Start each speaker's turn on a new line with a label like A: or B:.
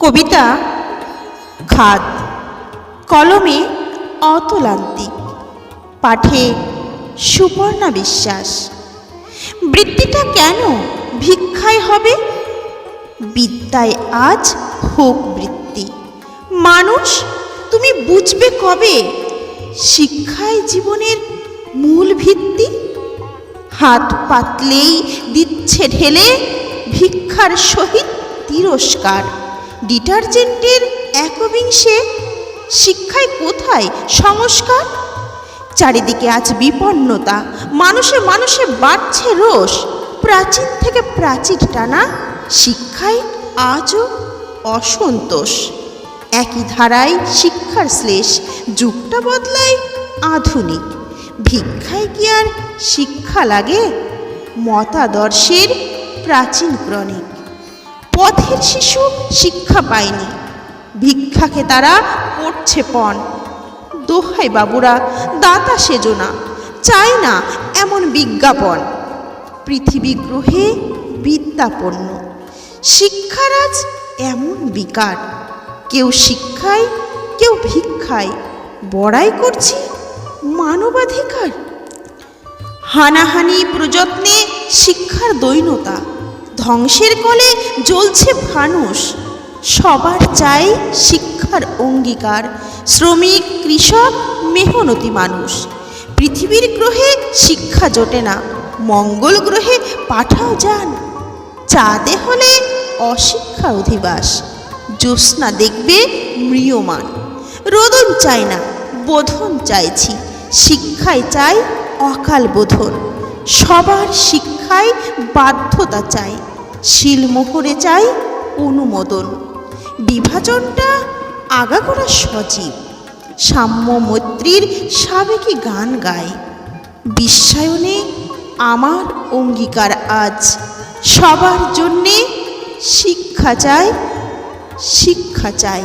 A: কবিতা খাদ কলমে অতলান্তিক। পাঠে সুপর্ণা বিশ্বাস। বৃত্তিটা কেন ভিক্ষায় হবে? বিদ্যায় আজ হোক বৃত্তি। মানুষ, তুমি বুঝবে কবে শিক্ষায় জীবনের মূল ভিত্তি? হাত পাতলেই দিচ্ছে ঢেলে ভিক্ষার সহিত তিরস্কার। ডিটারজেন্টের একবিংশে শিক্ষায় কোথায় সংস্কার? চারিদিকে আজ বিপন্নতা, মানুষে মানুষে বাড়ছে রোষ। প্রাচীন থেকে প্রাচীর টানা শিক্ষায় আজও অসন্তোষ। একই ধারায় শিক্ষার শ্লেষ, যুগটা বদলায় আধুনিক। ভিক্ষায় কি আর শিক্ষা লাগে? মতাদর্শের প্রাচীন ক্রনিক পথের শিশু শিক্ষা পায়নি। ভিক্ষাকে তারা করছে পণ। দোহাই বাবুরা, দাতা সেজো না, চায় না এমন বিজ্ঞাপন। পৃথিবী গ্রহে বিদ্যাপন্ন শিক্ষার আজ এমন বিকার। কেউ শিক্ষায়, কেউ ভিক্ষায়। বড়াই করছি মানবাধিকার। হানাহানি প্রযত্নে শিক্ষার দৈনতা। ধ্বংসের কলে জ্বলছে ফানুষ সবার চাই শিক্ষার অঙ্গীকার। শ্রমিক, কৃষক, মেহনতি মানুষ। পৃথিবীর গ্রহে শিক্ষা জোটে না, মঙ্গল গ্রহে পাঠাও যান। চাঁদে হলে অশিক্ষা অধিবাস। জ্যোৎস্না দেখবে ম্রিয়মান। রোদন চাই না, বোধন চাইছি। শিক্ষায় চাই অকাল বোধন। সবার শিক্ষায় বাধ্যতা চাই, শিলমোহরে চাই অনুমোদন। বিভাজনটা আগাগোড়া সজীব, সাম্য মৈত্রীর সাবেকি গান গায়। বিশ্বায়নে আমার অঙ্গীকার আজ, সবার জন্যে শিক্ষা চাই শিক্ষা চাই।